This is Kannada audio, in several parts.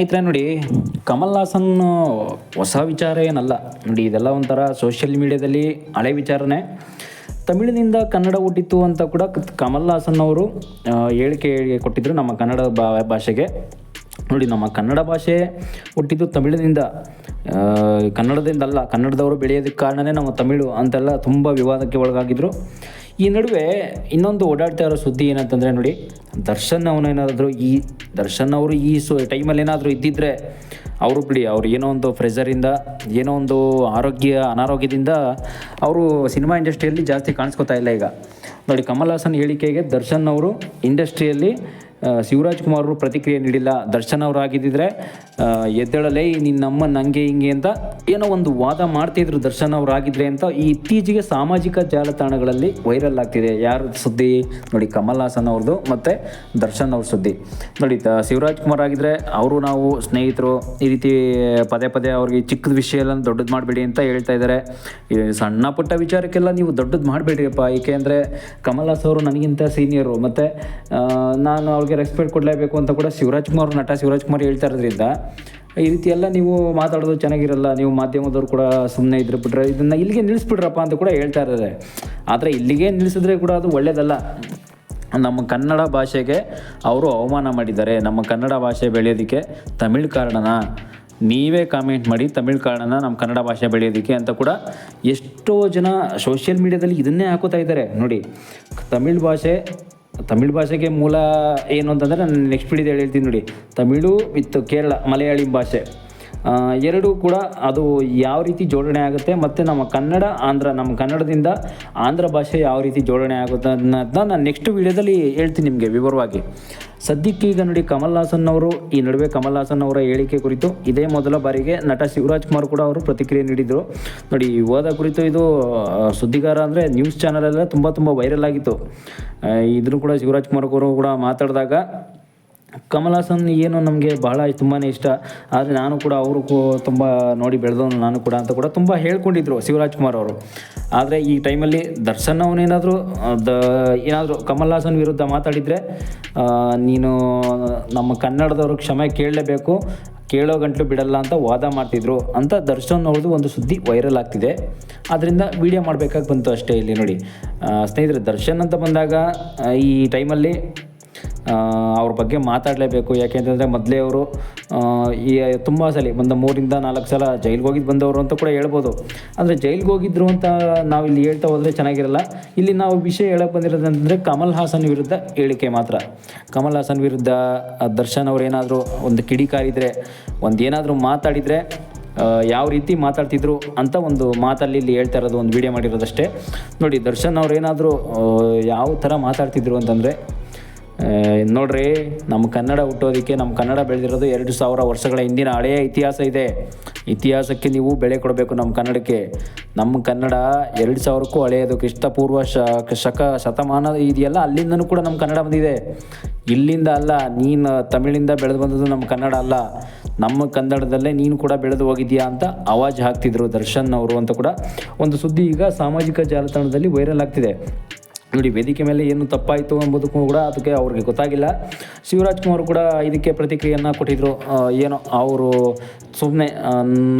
ಸ್ನೇಹಿತರೆ, ನೋಡಿ ಕಮಲ್ ಹಾಸನ್ ಹೊಸ ವಿಚಾರ ಏನಲ್ಲ. ನೋಡಿ, ಇದೆಲ್ಲ ಒಂಥರ ಸೋಷಿಯಲ್ ಮೀಡಿಯಾದಲ್ಲಿ ಹಳೆ ವಿಚಾರನೇ. ತಮಿಳಿನಿಂದ ಕನ್ನಡ ಹುಟ್ಟಿತು ಅಂತ ಕೂಡ ಕಮಲ್ ಹಾಸನ್ ಅವರು ಹೇಳಿಕೆ ಕೊಟ್ಟಿದ್ದರು ನಮ್ಮ ಕನ್ನಡ ಭಾಷೆಗೆ. ನೋಡಿ, ನಮ್ಮ ಕನ್ನಡ ಭಾಷೆ ಹುಟ್ಟಿದ್ದು ತಮಿಳಿನಿಂದ. ಕನ್ನಡದಿಂದಲ್ಲ, ಕನ್ನಡದವರು ಬೆಳೆಯೋದಕ್ಕೆ ಕಾರಣನೇ ನಮ್ಮ ತಮಿಳು ಅಂತೆಲ್ಲ ತುಂಬ ವಿವಾದಕ್ಕೆ ಒಳಗಾಗಿದ್ರು. ಈ ನಡುವೆ ಇನ್ನೊಂದು ಓಡಾಡ್ತಾ ಇರೋ ಸುದ್ದಿ ಏನಂತಂದರೆ ನೋಡಿ, ದರ್ಶನ್ ಅವನೇನಾದರೂ ಈ, ದರ್ಶನ್ ಅವರು ಈ ಸು ಟೈಮಲ್ಲಿ ಏನಾದರೂ ಇದ್ದಿದ್ದರೆ ಅವರು ಬಿಡಿ, ಅವ್ರು ಏನೋ ಒಂದು ಪ್ರೆಷರಿಂದ ಏನೋ ಒಂದು ಆರೋಗ್ಯ, ಅನಾರೋಗ್ಯದಿಂದ ಅವರು ಸಿನಿಮಾ ಇಂಡಸ್ಟ್ರಿಯಲ್ಲಿ ಜಾಸ್ತಿ ಕಾಣಿಸ್ಕೊತಾ ಇಲ್ಲ ಈಗ. ನೋಡಿ, ಕಮಲ್ ಹಾಸನ್ ಹೇಳಿಕೆಗೆ ದರ್ಶನ್ ಅವರು ಇಂಡಸ್ಟ್ರಿಯಲ್ಲಿ ಶಿವರಾಜ್ ಕುಮಾರ್ ಅವರು ಪ್ರತಿಕ್ರಿಯೆ ನೀಡಿಲ್ಲ. ದರ್ಶನ್ ಅವರಾಗಿದ್ದಿದ್ರೆ ಎದ್ದೇಳಲೇ ನಿನ್ನಮ್ಮ ನಂಗೆ ಹಿಂಗೆ ಅಂತ ಏನೋ ಒಂದು ವಾದ ಮಾಡ್ತಿದ್ರು ದರ್ಶನ್ ಅವರಾಗಿದ್ರೆ ಅಂತ ಈ ಇತ್ತೀಚೆಗೆ ಸಾಮಾಜಿಕ ಜಾಲತಾಣಗಳಲ್ಲಿ ವೈರಲ್ ಆಗ್ತಿದೆ. ಯಾರ ಸುದ್ದಿ? ನೋಡಿ, ಕಮಲ್ ಹಾಸನ್ ಅವ್ರದ್ದು ಮತ್ತು ದರ್ಶನ್ ಅವ್ರ ಸುದ್ದಿ. ನೋಡಿ ಶಿವರಾಜ್ ಕುಮಾರ್ ಆಗಿದ್ರೆ ಅವರು ನಾವು ಸ್ನೇಹಿತರು, ಈ ರೀತಿ ಪದೇ ಪದೇ ಅವ್ರಿಗೆ ಚಿಕ್ಕದ ವಿಷಯ ಎಲ್ಲ ದೊಡ್ಡದು ಮಾಡಬೇಡಿ ಅಂತ ಹೇಳ್ತಾ ಇದ್ದಾರೆ ಸಣ್ಣ ಪುಟ್ಟ ವಿಚಾರಕ್ಕೆಲ್ಲ ನೀವು ದೊಡ್ಡದು ಮಾಡಬೇಡಿಯಪ್ಪ ಏಕೆಂದರೆ ಕಮಲ್ ಹಾಸ್ ಅವರು ನನಗಿಂತ ಸೀನಿಯರು ಮತ್ತು ನಾನು ಅವ್ರಿಗೆ ರೆಸ್ಪೆಕ್ಟ್ ಕೊಡಲೇಬೇಕು ಅಂತ ಕೂಡ ಶಿವರಾಜ್ ಕುಮಾರ್ ನಟ ಶಿವರಾಜ್ ಕುಮಾರ್ ಹೇಳ್ತಾ ಇರೋದ್ರಿಂದ, ಈ ರೀತಿ ಎಲ್ಲ ನೀವು ಮಾತಾಡೋದು ಚೆನ್ನಾಗಿರಲ್ಲ, ನೀವು ಮಾಧ್ಯಮದವ್ರು ಕೂಡ ಸುಮ್ಮನೆ ಇದ್ರೆ ಬಿಟ್ರೆ ಇದನ್ನು ಇಲ್ಲಿಗೆ ನಿಲ್ಲಿಸ್ಬಿಡ್ರಪ್ಪ ಅಂತ ಕೂಡ ಹೇಳ್ತಾ ಇದ್ದಾರೆ. ಆದರೆ ಇಲ್ಲಿಗೆ ನಿಲ್ಲಿಸಿದ್ರೆ ಕೂಡ ಅದು ಒಳ್ಳೆಯದಲ್ಲ ನಮ್ಮ ಕನ್ನಡ ಭಾಷೆಗೆ ಅವರು ಅವಮಾನ ಮಾಡಿದ್ದಾರೆ. ನಮ್ಮ ಕನ್ನಡ ಭಾಷೆ ಬೆಳೆಯೋದಕ್ಕೆ ತಮಿಳ್ ಕಾರಣನ, ನೀವೇ ಕಾಮೆಂಟ್ ಮಾಡಿ ತಮಿಳ್ ಕಾರಣನ ನಮ್ಮ ಕನ್ನಡ ಭಾಷೆ ಬೆಳೆಯೋದಕ್ಕೆ ಅಂತ ಕೂಡ ಎಷ್ಟೋ ಜನ ಸೋಷಿಯಲ್ ಮೀಡ್ಯಾದಲ್ಲಿ ಇದನ್ನೇ ಹಾಕೋತಾ ಇದ್ದಾರೆ. ನೋಡಿ, ತಮಿಳ್ ಭಾಷೆ ತಮಿಳ್ ಭಾಷೆಗೆ ಮೂಲ ಏನು ಅಂತಂದರೆ ನಾನು ನೆಕ್ಸ್ಟ್ ವಿಡಿಯೋದಲ್ಲಿ ಹೇಳ್ತೀನಿ ನೋಡಿ. ತಮಿಳು ವಿತ್ ಕೇರಳ, ಮಲಯಾಳಿ ಭಾಷೆ. ಎರಡೂ ಕೂಡ ಅದು ಯಾವ ರೀತಿ ಜೋಡಣೆ ಆಗುತ್ತೆ ಮತ್ತು ನಮ್ಮ ಕನ್ನಡ, ಆಂಧ್ರ, ನಮ್ಮ ಕನ್ನಡದಿಂದ ಆಂಧ್ರ ಭಾಷೆ ಯಾವ ರೀತಿ ಜೋಡಣೆ ಆಗುತ್ತೆ ಅನ್ನೋದನ್ನ ನಾನು ನೆಕ್ಸ್ಟ್ ವಿಡಿಯೋದಲ್ಲಿ ಹೇಳ್ತೀನಿ ನಿಮಗೆ ವಿವರವಾಗಿ. ಸದ್ಯಕ್ಕೆ ಈಗ ನೋಡಿ ಕಮಲ್ ಹಾಸನ್ ಅವರು, ಈ ನಡುವೆ ಕಮಲ್ ಹಾಸನ್ ಅವರ ಹೇಳಿಕೆ ಕುರಿತು ಇದೇ ಮೊದಲ ಬಾರಿಗೆ ನಟ ಶಿವರಾಜ್ ಕುಮಾರ್ ಕೂಡ ಅವರು ಪ್ರತಿಕ್ರಿಯೆ ನೀಡಿದರು. ನೋಡಿ, ಈ ವಿವಾದ ಕುರಿತು ಇದು ಸುದ್ದಿಗಾರ ಅಂದರೆ ನ್ಯೂಸ್ ಚಾನಲೆಲ್ಲ ತುಂಬ ತುಂಬ ವೈರಲ್ ಆಗಿತ್ತು. ಇದ್ರೂ ಕೂಡ ಶಿವರಾಜ್ ಕುಮಾರ್ ಅವರು ಕೂಡ ಮಾತಾಡಿದಾಗ ಕಮಲ್ ಹಾಸನ್ ಏನು ನಮಗೆ ಬಹಳ ತುಂಬಾ ಇಷ್ಟ. ಆದರೆ ನಾನು ಕೂಡ ಅವರು ತುಂಬ ನೋಡಿ ಬೆಳೆದವನು ನಾನು ಕೂಡ ಅಂತ ಕೂಡ ತುಂಬ ಹೇಳ್ಕೊಂಡಿದ್ರು ಶಿವರಾಜ್ ಕುಮಾರ್ ಅವರು. ಆದರೆ ಈ ಟೈಮಲ್ಲಿ ದರ್ಶನ್ ಅವನೇನಾದರೂ ದ ಏನಾದರೂ ಕಮಲ್ ಹಾಸನ್ ವಿರುದ್ಧ ಮಾತಾಡಿದರೆ ನೀನು ನಮ್ಮ ಕನ್ನಡದವರು ಕ್ಷಮೆ ಕೇಳಲೇಬೇಕು, ಕೇಳೋ ಗಂಟಲು ಬಿಡಲ್ಲ ಅಂತ ವಾದ ಮಾಡ್ತಿದ್ರು ಅಂತ ದರ್ಶನ್ ಅವ್ರದ್ದು ಒಂದು ಸುದ್ದಿ ವೈರಲ್ ಆಗ್ತಿದೆ. ಅದರಿಂದ ವಿಡಿಯೋ ಮಾಡಬೇಕಾಗಿ ಬಂತು ಅಷ್ಟೇ ಇಲ್ಲಿ ನೋಡಿ. ಸ್ನೇಹಿತರೆ, ದರ್ಶನ್ ಅಂತ ಬಂದಾಗ ಈ ಟೈಮಲ್ಲಿ ಅವ್ರ ಬಗ್ಗೆ ಮಾತಾಡಲೇಬೇಕು. ಯಾಕೆಂತಂದರೆ ಮೊದಲೇ ಅವರು ಈ ತುಂಬ ಸಲ ಒಂದು ಮೂರಿಂದ ನಾಲ್ಕು ಸಲ ಜೈಲಿಗೆ ಹೋಗಿದ್ದು ಬಂದವರು ಅಂತ ಕೂಡ ಹೇಳ್ಬೋದು. ಅಂದರೆ ಜೈಲಿಗೆ ಹೋಗಿದ್ರು ಅಂತ ನಾವು ಇಲ್ಲಿ ಹೇಳ್ತಾ ಹೋದರೆ ಚೆನ್ನಾಗಿರಲ್ಲ. ಇಲ್ಲಿ ನಾವು ವಿಷಯ ಹೇಳಕ್ಕೆ ಬಂದಿರೋದಂದರೆ ಕಮಲ್ ಹಾಸನ್ ವಿರುದ್ಧ ಹೇಳಿಕೆ ಮಾತ್ರ. ಕಮಲ್ ಹಾಸನ್ ವಿರುದ್ಧ ದರ್ಶನ್ ಅವ್ರು ಏನಾದರೂ ಒಂದು ಕಿಡಿಕಾರಿದ್ರೆ, ಒಂದು ಏನಾದರೂ ಮಾತಾಡಿದರೆ ಯಾವ ರೀತಿ ಮಾತಾಡ್ತಿದ್ರು ಅಂತ ಒಂದು ಮಾತಲ್ಲಿ ಇಲ್ಲಿ ಹೇಳ್ತಾ ಇರೋದು, ಒಂದು ವಿಡಿಯೋ ಮಾಡಿರೋದಷ್ಟೇ. ನೋಡಿ, ದರ್ಶನ್ ಅವ್ರು ಏನಾದರೂ ಯಾವ ಥರ ಮಾತಾಡ್ತಿದ್ರು ಅಂತಂದರೆ ನೋಡ್ರಿ ನಮ್ಮ ಕನ್ನಡ ಹುಟ್ಟೋದಕ್ಕೆ ನಮ್ಮ ಕನ್ನಡ ಬೆಳೆದಿರೋದು ಎರಡು ಸಾವಿರ ವರ್ಷಗಳ ಹಿಂದಿನ ಹಳೆಯ ಇತಿಹಾಸ ಇದೆ. ಇತಿಹಾಸಕ್ಕೆ ನೀವು ಬೆಳೆ ಕೊಡಬೇಕು ನಮ್ಮ ಕನ್ನಡಕ್ಕೆ. ನಮ್ಮ ಕನ್ನಡ ಎರಡು ಸಾವಿರಕ್ಕೂ ಹಳೆಯದು. ಕ್ರಿಸ್ತಪೂರ್ವ ಶಕ ಶತಮಾನ ಇದೆಯಲ್ಲ, ಅಲ್ಲಿಂದನೂ ಕೂಡ ನಮ್ಮ ಕನ್ನಡ ಬಂದಿದೆ. ಇಲ್ಲಿಂದ ಅಲ್ಲ, ನೀನು ತಮಿಳಿಂದ ಬೆಳೆದು ಬಂದದ್ದು ನಮ್ಮ ಕನ್ನಡ ಅಲ್ಲ. ನಮ್ಮ ಕನ್ನಡದಲ್ಲೇ ನೀನು ಕೂಡ ಬೆಳೆದು ಹೋಗಿದ್ಯಾ ಅಂತ ಅವಾಜ್ ಹಾಕ್ತಿದ್ರು ದರ್ಶನ್ ಅವರು ಅಂತ ಕೂಡ. ಒಂದು ಸುದ್ದಿ ಈಗ ಸಾಮಾಜಿಕ ಜಾಲತಾಣದಲ್ಲಿ ವೈರಲ್ ಆಗ್ತಿದೆ. ನೋಡಿ, ವೇದಿಕೆ ಮೇಲೆ ಏನು ತಪ್ಪಾಯಿತು ಎಂಬುದಕ್ಕೂ ಕೂಡ ಅದಕ್ಕೆ ಅವ್ರಿಗೆ ಗೊತ್ತಾಗಿಲ್ಲ. ಶಿವರಾಜ್ ಕುಮಾರ್ ಕೂಡ ಇದಕ್ಕೆ ಪ್ರತಿಕ್ರಿಯೆಯನ್ನು ಕೊಟ್ಟಿದ್ದರು ಏನೋ ಅವರು ಸುಮ್ಮನೆ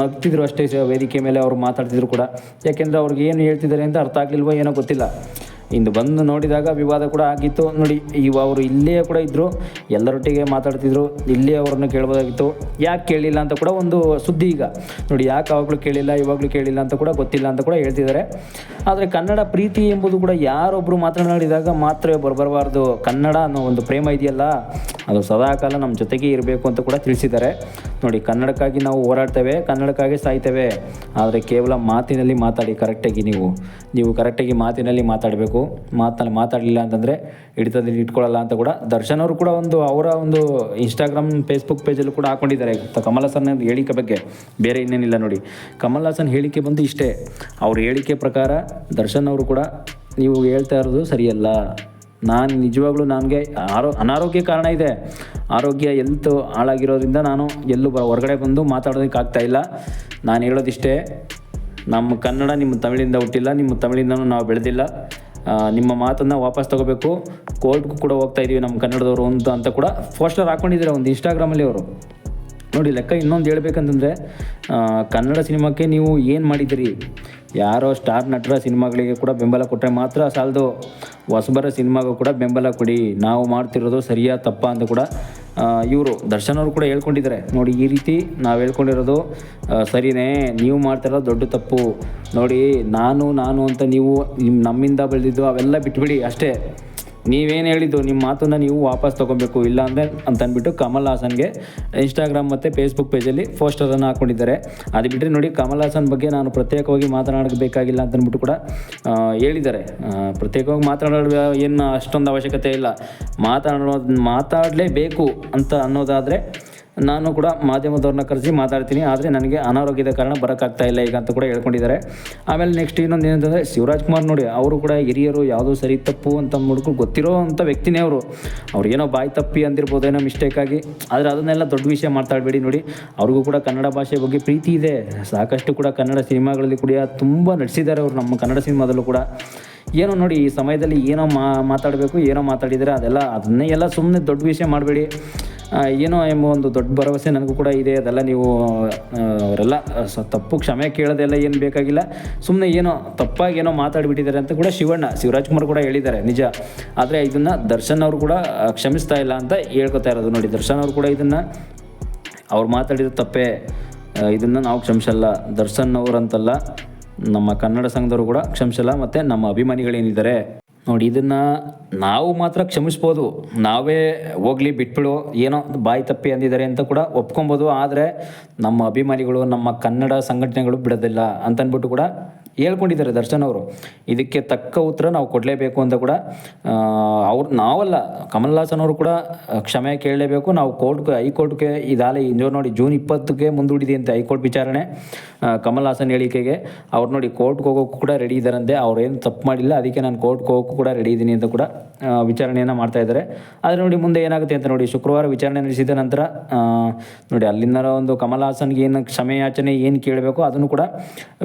ನಗ್ತಿದ್ರು ಅಷ್ಟೇ ವೇದಿಕೆ ಮೇಲೆ ಅವರು ಮಾತಾಡ್ತಿದ್ರು ಕೂಡ. ಯಾಕೆಂದರೆ ಅವ್ರಿಗೆ ಏನು ಹೇಳ್ತಿದ್ದಾರೆ ಅಂತ ಅರ್ಥ ಆಗಲಿಲ್ವೋ ಏನೋ ಗೊತ್ತಿಲ್ಲ. ಇಂದು ಬಂದು ನೋಡಿದಾಗ ವಿವಾದ ಕೂಡ ಆಗಿತ್ತು. ನೋಡಿ, ಇವ ಅವರು ಇಲ್ಲೇ ಕೂಡ ಇದ್ದರು ಎಲ್ಲರೊಟ್ಟಿಗೆ ಮಾತಾಡ್ತಿದ್ರು. ಇಲ್ಲೇ ಅವ್ರನ್ನ ಕೇಳ್ಬೋದಾಗಿತ್ತು. ಯಾಕೆ ಕೇಳಿಲ್ಲ ಅಂತ ಕೂಡ ಒಂದು ಸುದ್ದಿ ಈಗ. ನೋಡಿ, ಯಾಕೆ ಅವಾಗಲೂ ಕೇಳಿಲ್ಲ, ಇವಾಗಲೂ ಕೇಳಿಲ್ಲ ಅಂತ ಕೂಡ ಗೊತ್ತಿಲ್ಲ ಅಂತ ಕೂಡ ಹೇಳ್ತಿದ್ದಾರೆ. ಆದರೆ ಕನ್ನಡ ಪ್ರೀತಿ ಎಂಬುದು ಕೂಡ ಯಾರೊಬ್ಬರು ಮಾತನಾಡಿದಾಗ ಮಾತ್ರ ಬರಬಾರ್ದು ಕನ್ನಡ ಅನ್ನೋ ಒಂದು ಪ್ರೇಮ ಇದೆಯಲ್ಲ, ಅದು ಸದಾಕಾಲ ನಮ್ಮ ಜೊತೆಗೆ ಇರಬೇಕು ಅಂತ ಕೂಡ ತಿಳಿಸಿದ್ದಾರೆ. ನೋಡಿ, ಕನ್ನಡಕ್ಕಾಗಿ ನಾವು ಹೋರಾಡ್ತೇವೆ, ಕನ್ನಡಕ್ಕಾಗಿ ಸಾಯ್ತೇವೆ, ಆದರೆ ಕೇವಲ ಮಾತಿನಲ್ಲಿ ಮಾತಾಡಿ, ಕರೆಕ್ಟಾಗಿ ನೀವು ನೀವು ಕರೆಕ್ಟಾಗಿ ಮಾತಿನಲ್ಲಿ ಮಾತಾಡಬೇಕು. ಮಾತಲ್ಲಿ ಮಾತಾಡಲಿಲ್ಲ ಅಂತಂದರೆ ಹಿಡಿತದಲ್ಲಿ ಇಟ್ಕೊಳ್ಳಲ್ಲ ಅಂತ ಕೂಡ ದರ್ಶನ್ ಅವರು ಕೂಡ ಒಂದು, ಅವರ ಒಂದು ಇನ್ಸ್ಟಾಗ್ರಾಮ್ ಫೇಸ್ಬುಕ್ ಪೇಜಲ್ಲೂ ಕೂಡ ಹಾಕೊಂಡಿದ್ದಾರೆ. ಕಮಲ್ ಹಾಸನ್ ಹೇಳಿಕೆ ಬಗ್ಗೆ ಬೇರೆ ಇನ್ನೇನಿಲ್ಲ ನೋಡಿ. ಕಮಲ್ ಹಾಸನ್ ಹೇಳಿಕೆ ಬಂದು ಇಷ್ಟೇ. ಅವ್ರ ಹೇಳಿಕೆ ಪ್ರಕಾರ ದರ್ಶನ್ ಅವರು ಕೂಡ ನೀವು ಹೇಳ್ತಾ ಇರೋದು ಸರಿಯಲ್ಲ. ನಾನು ನಿಜವಾಗ್ಲೂ ನನಗೆ ಆರೋ, ಅನಾರೋಗ್ಯ ಕಾರಣ ಇದೆ. ಆರೋಗ್ಯ ಎಲ್ತ್ ಹಾಳಾಗಿರೋದ್ರಿಂದ ನಾನು ಎಲ್ಲೂ ಹೊರಗಡೆ ಬಂದು ಮಾತಾಡೋದಕ್ಕೆ ಆಗ್ತಾ ಇಲ್ಲ. ನಾನು ಹೇಳೋದಿಷ್ಟೇ ನಮ್ಮ ಕನ್ನಡ ನಿಮ್ಮ ತಮಿಳಿಂದ ಹುಟ್ಟಿಲ್ಲ ನಿಮ್ಮ ತಮಿಳಿಂದನೂ ನಾವು ಬೆಳೆದಿಲ್ಲ. ನಿಮ್ಮ ಮಾತನ್ನು ವಾಪಸ್ ತಗೋಬೇಕು. ಕೋರ್ಟ್ಗೂ ಕೂಡ ಹೋಗ್ತಾ ಇದ್ದೀವಿ ನಮ್ಮ ಕನ್ನಡದವರು ಅಂತ ಅಂತ ಕೂಡ ಪೋಸ್ಟರ್ ಹಾಕೊಂಡಿದ್ದಾರೆ ಒಂದು ಇನ್ಸ್ಟಾಗ್ರಾಮಲ್ಲಿ ಅವರು. ನೋಡಿ, ಲೆಕ್ಕ ಇನ್ನೊಂದು ಹೇಳ್ಬೇಕಂತಂದರೆ ಕನ್ನಡ ಸಿನಿಮಾಕ್ಕೆ ನೀವು ಏನು ಮಾಡಿದಿರಿ ಯಾರೋ ಸ್ಟಾರ್ ನಟರ ಸಿನಿಮಾಗಳಿಗೆ ಕೂಡ ಬೆಂಬಲ ಕೊಟ್ಟರೆ ಮಾತ್ರ ಸಾಲದು. ಹೊಸಬರ ಸಿನಿಮಾಗೂ ಕೂಡ ಬೆಂಬಲ ಕೊಡಿ. ನಾವು ಮಾಡ್ತಿರೋದು ಸರಿಯಾ ತಪ್ಪ ಅಂತ ಕೂಡ ಇವರು ದರ್ಶನ್ ಅವರು ಕೂಡ ಹೇಳ್ಕೊಂಡಿದ್ದಾರೆ. ನೋಡಿ, ಈ ರೀತಿ ನಾವು ಹೇಳ್ಕೊಂಡಿರೋದು ಸರಿನೇ. ನೀವು ಮಾಡ್ತಿರೋದು ದೊಡ್ಡ ತಪ್ಪು. ನೋಡಿ, ನಾನು ನಾನು ಅಂತ ನೀವು ನಿಮ್ಮ ನಮ್ಮಿಂದ ಬೆಳೆದಿದ್ದು ಅವೆಲ್ಲ ಬಿಟ್ಬಿಡಿ ಅಷ್ಟೇ. ನೀವೇನು ಹೇಳಿದ್ದು ನಿಮ್ಮ ಮಾತನ್ನು ನೀವು ವಾಪಸ್ ತೊಗೊಬೇಕು, ಇಲ್ಲ ಅಂದರೆ ಅಂತಂದ್ಬಿಟ್ಟು ಕಮಲ್ ಹಾಸನ್ಗೆ ಇನ್ಸ್ಟಾಗ್ರಾಮ್ ಮತ್ತು ಫೇಸ್ಬುಕ್ ಪೇಜಲ್ಲಿ ಪೋಸ್ಟರನ್ನು ಹಾಕ್ಕೊಂಡಿದ್ದಾರೆ ಅದು ಬಿಟ್ಟರೆ ನೋಡಿ ಕಮಲ್ ಹಾಸನ್ ಬಗ್ಗೆ ನಾನು ಪ್ರತ್ಯೇಕವಾಗಿ ಮಾತನಾಡಬೇಕಾಗಿಲ್ಲ ಅಂತನ್ಬಿಟ್ಟು ಅಂದ್ಬಿಟ್ಟು ಕೂಡ ಹೇಳಿದ್ದಾರೆ. ಪ್ರತ್ಯೇಕವಾಗಿ ಮಾತನಾಡೋ ಏನು ಅಷ್ಟೊಂದು ಅವಶ್ಯಕತೆ ಇಲ್ಲ. ಮಾತಾಡೋದು ಮಾತಾಡಲೇಬೇಕು ಅಂತ ಅನ್ನೋದಾದರೆ ನಾನು ಕೂಡ ಮಾಧ್ಯಮದವ್ರನ್ನ ಕರೆಸಿ ಮಾತಾಡ್ತೀನಿ, ಆದರೆ ನನಗೆ ಅನಾರೋಗ್ಯದ ಕಾರಣ ಬರೋಕ್ಕಾಗ್ತಾ ಇಲ್ಲ ಈಗ ಅಂತ ಕೂಡ ಹೇಳ್ಕೊಂಡಿದ್ದಾರೆ. ಆಮೇಲೆ ನೆಕ್ಸ್ಟ್ ಇನ್ನೊಂದು ಏನಂತಂದರೆ ಶಿವರಾಜ್ ಕುಮಾರ್ ನೋಡಿ, ಅವರು ಕೂಡ ಹಿರಿಯರು ಯಾವುದೋ ಸರಿ ತಪ್ಪು ಅಂತ ಮುಡ್ಕೊಂಡು ಗೊತ್ತಿರೋ ಅಂಥ ವ್ಯಕ್ತಿನೇ ಅವರು. ಅವ್ರಿಗೇನೋ ಏನೋ ಬಾಯಿ ತಪ್ಪಿ ಅಂದಿರ್ಬೋದು ಏನೋ ಮಿಸ್ಟೇಕ್ ಆಗಿ, ಆದರೆ ಅದನ್ನೆಲ್ಲ ದೊಡ್ಡ ವಿಷಯ ಮಾತಾಡಬೇಡಿ ನೋಡಿ. ಅವ್ರಿಗೂ ಕೂಡ ಕನ್ನಡ ಭಾಷೆ ಬಗ್ಗೆ ಪ್ರೀತಿ ಇದೆ. ಸಾಕಷ್ಟು ಕೂಡ ಕನ್ನಡ ಸಿನಿಮಾಗಳಲ್ಲಿ ಕೂಡ ತುಂಬ ನಟಿಸಿದ್ದಾರೆ ಅವರು ನಮ್ಮ ಕನ್ನಡ ಸಿನಿಮಾದಲ್ಲೂ ಕೂಡ. ಏನೋ ನೋಡಿ, ಈ ಸಮಯದಲ್ಲಿ ಏನೋ ಮಾತಾಡಬೇಕು, ಏನೋ ಮಾತಾಡಿದರೆ ಅದೆಲ್ಲ, ಅದನ್ನೇ ಎಲ್ಲ ಸುಮ್ಮನೆ ದೊಡ್ಡ ವಿಷಯ ಮಾಡಬೇಡಿ. ಏನೋ ಎಂಬ ಒಂದು ದೊಡ್ಡ ಭರವಸೆ ನನಗೂ ಕೂಡ ಇದೆ. ಅದೆಲ್ಲ ನೀವು ಅವರೆಲ್ಲ ತಪ್ಪು ಕ್ಷಮೆ ಕೇಳೋದೆಲ್ಲ ಏನು ಬೇಕಾಗಿಲ್ಲ. ಸುಮ್ಮನೆ ಏನೋ ತಪ್ಪಾಗಿ ಏನೋ ಮಾತಾಡಿಬಿಟ್ಟಿದ್ದಾರೆ ಅಂತ ಕೂಡ ಶಿವಣ್ಣ, ಶಿವರಾಜ್ ಕುಮಾರ್ ಕೂಡ ಹೇಳಿದ್ದಾರೆ, ನಿಜ. ಆದರೆ ಇದನ್ನು ದರ್ಶನ್ ಅವರು ಕೂಡ ಕ್ಷಮಿಸ್ತಾ ಇಲ್ಲ ಅಂತ ಹೇಳ್ಕೊತಾ ಇರೋದು ನೋಡಿ. ದರ್ಶನ್ ಅವರು ಕೂಡ ಇದನ್ನು, ಅವ್ರು ಮಾತಾಡಿದ ತಪ್ಪೇ ಇದನ್ನು ನಾವು ಕ್ಷಮಿಸಲ್ಲ. ದರ್ಶನ್ ಅವರಂತಲ್ಲ, ನಮ್ಮ ಕನ್ನಡ ಸಂಘದವರು ಕೂಡ ಕ್ಷಮಿಸಲ್ಲ. ಮತ್ತು ನಮ್ಮ ಅಭಿಮಾನಿಗಳೇನಿದ್ದಾರೆ ನೋಡಿ, ಇದನ್ನು ನಾವು ಮಾತ್ರ ಕ್ಷಮಿಸ್ಬೋದು. ನಾವೇ ಹೋಗ್ಲಿ, ಬಿಟ್ಬಿಡು, ಏನೋ ಬಾಯಿ ತಪ್ಪಿ ಅಂದಿದ್ದಾರೆ ಅಂತ ಕೂಡ ಒಪ್ಕೊಬೋದು. ಆದರೆ ನಮ್ಮ ಅಭಿಮಾನಿಗಳು, ನಮ್ಮ ಕನ್ನಡ ಸಂಘಟನೆಗಳು ಬಿಡೋದಿಲ್ಲ ಅಂತನ್ಬಿಟ್ಟು ಕೂಡ ಹೇಳ್ಕೊಂಡಿದ್ದಾರೆ ದರ್ಶನ್ ಅವರು. ಇದಕ್ಕೆ ತಕ್ಕ ಉತ್ತರ ನಾವು ಕೊಡಲೇಬೇಕು ಅಂತ ಕೂಡ ಅವ್ರು ನಾವಲ್ಲ ಕಮಲ್ ಹಾಸನ್ ಅವರು ಕೂಡ ಕ್ಷಮೆ ಕೇಳಲೇಬೇಕು. ನಾವು ಕೋರ್ಟ್ಗೆ ಹೈಕೋರ್ಟ್ಗೆ ಇದಾಲೆ ನೋಡಿ ಜೂನ್ ಇಪ್ಪತ್ತಕ್ಕೆ ಮುಂದೂಡಿದೆ ಅಂತ ಹೈಕೋರ್ಟ್ ವಿಚಾರಣೆ ಕಮಲ್ ಹಾಸನ್ ಹೇಳಿಕೆಗೆ. ಅವ್ರು ನೋಡಿ ಕೋರ್ಟ್ಗೆ ಹೋಗೋಕ್ಕೂ ಕೂಡ ರೆಡಿ ಇದ್ದಾರಂತೆ. ಅವ್ರೇನು ತಪ್ಪು ಮಾಡಿಲ್ಲ. ಅದಕ್ಕೆ ನಾನು ಕೋರ್ಟ್ಗೆ ಹೋಗೋಕ್ಕೂ ಕೂಡ ರೆಡಿ ಇದ್ದೀನಿ ಅಂತ ಕೂಡ ವಿಚಾರಣೆಯನ್ನು ಮಾಡ್ತಾ ಇದ್ದಾರೆ. ಆದರೆ ನೋಡಿ ಮುಂದೆ ಏನಾಗುತ್ತೆ ಅಂತ ನೋಡಿ, ಶುಕ್ರವಾರ ವಿಚಾರಣೆ ನಡೆಸಿದ ನಂತರ ನೋಡಿ ಅಲ್ಲಿಂದ ಒಂದು ಕಮಲ್ ಹಾಸನ್ಗೆ ಏನು ಕ್ಷಮೆಯಾಚನೆ ಏನು ಕೇಳಬೇಕು ಅದನ್ನು ಕೂಡ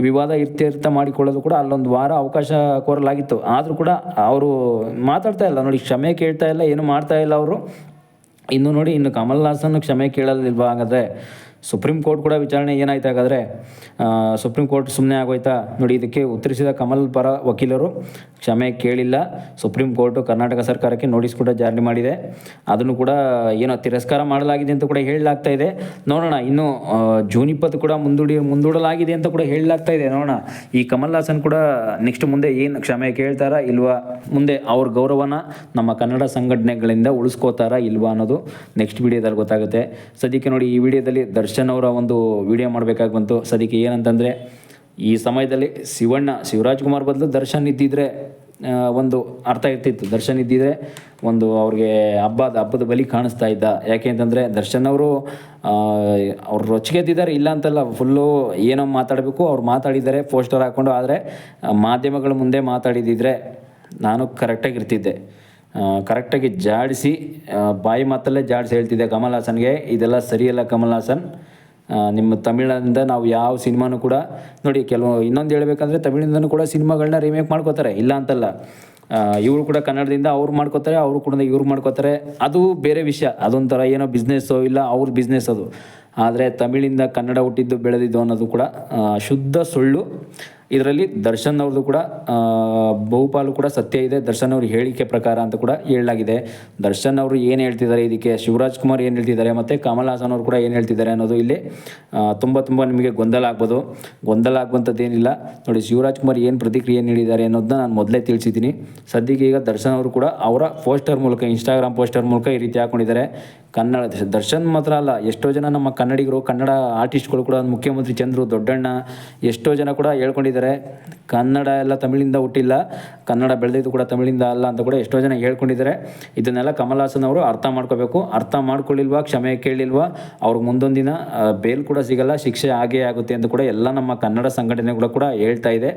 ವಿವಾದ ಇತ್ಯರ್ಥ ಮಾಡಿಕೊಳ್ಳೋದು ಕೂಡ ಅಲ್ಲೊಂದು ವಾರ ಅವಕಾಶ ಕೋರಲಾಗಿತ್ತು. ಆದರೂ ಕೂಡ ಅವರು ಮಾತಾಡ್ತಾ ಇಲ್ಲ. ನೋಡಿ, ಕ್ಷಮೆ ಕೇಳ್ತಾ ಇಲ್ಲ, ಏನು ಮಾಡ್ತಾ ಇಲ್ಲ ಅವರು. ಇನ್ನು ನೋಡಿ, ಇನ್ನು ಕಮಲ್ ಹಾಸನ್ ಕ್ಷಮೆ ಕೇಳಲಿಲ್ವಾ ಹಾಗಾದರೆ? ಸುಪ್ರೀಂ ಕೋರ್ಟ್ ಕೂಡ ವಿಚಾರಣೆ ಏನಾಯ್ತು ಹಾಗಾದರೆ? ಸುಪ್ರೀಂ ಕೋರ್ಟ್ ಸುಮ್ಮನೆ ಆಗೋಯ್ತಾ? ನೋಡಿ, ಇದಕ್ಕೆ ಉತ್ತರಿಸಿದ ಕಮಲ್ ಪರ ವಕೀಲರು ಕ್ಷಮೆ ಕೇಳಿಲ್ಲ. ಸುಪ್ರೀಂ ಕೋರ್ಟು ಕರ್ನಾಟಕ ಸರ್ಕಾರಕ್ಕೆ ನೋಟಿಸ್ ಕೂಡ ಜಾರಿ ಮಾಡಿದೆ. ಅದನ್ನು ಕೂಡ ಏನೋ ತಿರಸ್ಕಾರ ಮಾಡಲಾಗಿದೆ ಅಂತ ಕೂಡ ಹೇಳಲಾಗ್ತಾ ಇದೆ. ನೋಡೋಣ, ಇನ್ನು ಜೂನ್ ಇಪ್ಪತ್ತು ಕೂಡ ಮುಂದೂಡಿ, ಮುಂದೂಡಲಾಗಿದೆ ಅಂತ ಕೂಡ ಹೇಳಲಾಗ್ತಾ ಇದೆ. ನೋಡೋಣ, ಈ ಕಮಲ್ ಹಾಸನ್ ಕೂಡ ನೆಕ್ಸ್ಟ್ ಮುಂದೆ ಏನು ಕ್ಷಮೆ ಕೇಳ್ತಾರಾ ಇಲ್ವಾ? ಮುಂದೆ ಅವ್ರ ಗೌರವನ ನಮ್ಮ ಕನ್ನಡ ಸಂಘಟನೆಗಳಿಂದ ಉಳಿಸ್ಕೋತಾರಾ ಇಲ್ವಾ ಅನ್ನೋದು ನೆಕ್ಸ್ಟ್ ವಿಡಿಯೋದಲ್ಲಿ ಗೊತ್ತಾಗುತ್ತೆ. ಸದ್ಯಕ್ಕೆ ನೋಡಿ, ಈ ವಿಡಿಯೋದಲ್ಲಿ ದರ್ಶನ್ ಅವರ ಒಂದು ವಿಡಿಯೋ ಮಾಡಬೇಕಾಗಿ ಬಂತು. ಸದ್ಯಕ್ಕೆ ಏನಂತಂದರೆ ಈ ಸಮಯದಲ್ಲಿ ಶಿವಣ್ಣ ಶಿವರಾಜ್ ಕುಮಾರ್ ಬದಲು ದರ್ಶನ್ ಇದ್ದಿದ್ರೆ ಒಂದು ಅರ್ಥ ಇರ್ತಿತ್ತು. ದರ್ಶನ್ ಇದ್ದಿದ್ರೆ ಒಂದು ಅವ್ರಿಗೆ ಹಬ್ಬದ ಹಬ್ಬದ ಬಲಿ ಕಾಣಿಸ್ತಾ ಇದ್ದ. ಯಾಕೆ ಅಂತಂದರೆ ದರ್ಶನ್ ಅವರು ಅವ್ರು ರೊಚ್ಚಿಗೆದ್ದಿದ್ದಾರೆ ಇಲ್ಲ ಅಂತಲ್ಲ ಫುಲ್ಲು ಏನೋ ಮಾತಾಡಬೇಕು, ಅವ್ರು ಮಾತಾಡಿದ್ದಾರೆ ಪೋಸ್ಟರ್ ಹಾಕ್ಕೊಂಡು ಆದರೆ ಮಾಧ್ಯಮಗಳ ಮುಂದೆ ಮಾತಾಡಿದಿದ್ರೆ ನಾನು ಕರೆಕ್ಟಾಗಿ ಇರ್ತಿದ್ದೆ. ಕರೆಕ್ಟಾಗಿ ಜಾಡಿಸಿ ಬಾಯಿ ಮಾತಲ್ಲೇ ಜಾಡಿಸಿ ಹೇಳ್ತಿದ್ದೆ ಕಮಲ್ ಹಾಸನ್ಗೆ ಇದೆಲ್ಲ ಸರಿಯಲ್ಲ ಕಮಲ್ ಹಾಸನ್ ನಿಮ್ಮ ತಮಿಳಿಂದ ನಾವು ಯಾವ ಸಿನಿಮಾನು ಕೂಡ ನೋಡಿ, ಕೆಲವು ಇನ್ನೊಂದು ಹೇಳ್ಬೇಕಂದ್ರೆ ತಮಿಳಿಂದನೂ ಕೂಡ ಸಿನಿಮಾಗಳನ್ನ ರೀಮೇಕ್ ಮಾಡ್ಕೋತಾರೆ. ಇಲ್ಲ ಅಂತಲ್ಲ ಇವರು ಕೂಡ ಕನ್ನಡದಿಂದ ಅವ್ರು ಮಾಡ್ಕೋತಾರೆ, ಅವರು ಕೂಡ ಇವ್ರು ಮಾಡ್ಕೋತಾರೆ. ಅದು ಬೇರೆ ವಿಷಯ. ಅದೊಂಥರ ಏನೋ ಬಿಸ್ನೆಸ್ಸು ಇಲ್ಲ, ಅವ್ರ ಬಿಸ್ನೆಸ್ ಅದು. ಆದರೆ ತಮಿಳಿಂದ ಕನ್ನಡ ಹುಟ್ಟಿದ್ದು, ಬೆಳೆದಿದ್ದು ಅನ್ನೋದು ಕೂಡ ಶುದ್ಧ ಸುಳ್ಳು. ಇದರಲ್ಲಿ ದರ್ಶನ್ ಅವ್ರದ್ದು ಕೂಡ ಬಹುಪಾಲು ಕೂಡ ಸತ್ಯ ಇದೆ. ದರ್ಶನ್ ಅವ್ರ ಹೇಳಿಕೆ ಪ್ರಕಾರ ಅಂತ ಕೂಡ ಹೇಳಲಾಗಿದೆ. ದರ್ಶನ್ ಅವರು ಏನು ಹೇಳ್ತಿದ್ದಾರೆ ಇದಕ್ಕೆ? ಶಿವರಾಜ್ ಕುಮಾರ್ ಏನು ಹೇಳ್ತಿದ್ದಾರೆ? ಮತ್ತು ಕಮಲ್ ಹಾಸನ್ ಅವರು ಕೂಡ ಏನು ಹೇಳ್ತಿದ್ದಾರೆ ಅನ್ನೋದು ಇಲ್ಲಿ ತುಂಬ ತುಂಬ ನಿಮಗೆ ಗೊಂದಲ ಆಗ್ಬೋದು. ಗೊಂದಲ ಆಗುವಂಥದ್ದೇನಿಲ್ಲ ನೋಡಿ, ಶಿವರಾಜ್ ಕುಮಾರ್ ಏನು ಪ್ರತಿಕ್ರಿಯೆ ನೀಡಿದ್ದಾರೆ ಅನ್ನೋದನ್ನ ನಾನು ಮೊದಲೇ ತಿಳಿಸಿದ್ದೀನಿ. ಸದ್ಯಕ್ಕೆ ಈಗ ದರ್ಶನ್ ಅವರು ಕೂಡ ಅವರ ಪೋಸ್ಟರ್ ಮೂಲಕ, ಇನ್ಸ್ಟಾಗ್ರಾಮ್ ಪೋಸ್ಟರ್ ಮೂಲಕ ಈ ರೀತಿ ಹಾಕೊಂಡಿದ್ದಾರೆ. ಕನ್ನಡ, ದರ್ಶನ್ ಮಾತ್ರ ಅಲ್ಲ, ಎಷ್ಟೋ ಜನ ನಮ್ಮ ಕನ್ನಡಿಗರು, ಕನ್ನಡ ಆರ್ಟಿಸ್ಟ್ಗಳು ಕೂಡ, ಮುಖ್ಯಮಂತ್ರಿ ಚಂದ್ರು ದೊಡ್ಡಣ್ಣ, ಎಷ್ಟೋ ಜನ ಕೂಡ ಹೇಳ್ಕೊಂಡಿದ್ದಾರೆ. ಕನ್ನಡ ಎಲ್ಲ ತಮಿಳಿಂದ ಹುಟ್ಟಿಲ್ಲ, ಕನ್ನಡ ಬೆಳೆದಿದ್ದು ಕೂಡ ತಮಿಳಿಂದ ಅಲ್ಲ ಅಂತ ಕೂಡ ಎಷ್ಟೋ ಜನ ಹೇಳ್ಕೊಂಡಿದ್ದಾರೆ. ಇದನ್ನೆಲ್ಲ ಕಮಲ್ ಅವರು ಅರ್ಥ ಮಾಡ್ಕೋಬೇಕು. ಅರ್ಥ ಮಾಡ್ಕೊಳ್ಳಿಲ್ವಾ, ಕ್ಷಮೆ ಕೇಳಿಲ್ವಾ? ಅವ್ರಿಗೆ ದಿನ ಬೇಲ್ ಕೂಡ ಸಿಗಲ್ಲ, ಶಿಕ್ಷೆ ಆಗೇ ಆಗುತ್ತೆ ಅಂತ ಕೂಡ ಎಲ್ಲ ನಮ್ಮ ಕನ್ನಡ ಸಂಘಟನೆಗಳು ಕೂಡ ಹೇಳ್ತಾ ಇದೆ.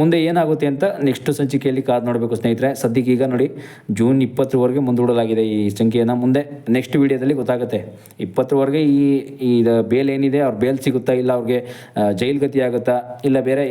ಮುಂದೆ ಏನಾಗುತ್ತೆ ಅಂತ ನೆಕ್ಸ್ಟ್ ಸಂಚಿಕೆಯಲ್ಲಿ ಕಾದು ನೋಡಬೇಕು ಸ್ನೇಹಿತರೆ. ಸದ್ಯಕ್ಕೆ ಈಗ ನೋಡಿ, ಜೂನ್ ಇಪ್ಪತ್ತರವರೆಗೆ ಮುಂದೂಡಲಾಗಿದೆ ಈ ಸಂಖ್ಯೆಯನ್ನು. ಮುಂದೆ ನೆಕ್ಸ್ಟ್ ವಿಡಿಯೋದಲ್ಲಿ ಗೊತ್ತಾಗುತ್ತೆ. ಇಪ್ಪತ್ತರವರೆಗೆ ಈ ಬೇಲ್ ಏನಿದೆ, ಅವ್ರ ಬೇಲ್ ಸಿಗುತ್ತಾ ಇಲ್ಲ, ಅವ್ರಿಗೆ ಜೈಲ್ಗತಿ ಜೈಲ್ ಗತಿ ಆಗುತ್ತಾ, ಇಲ್ಲ ಬೇರೆ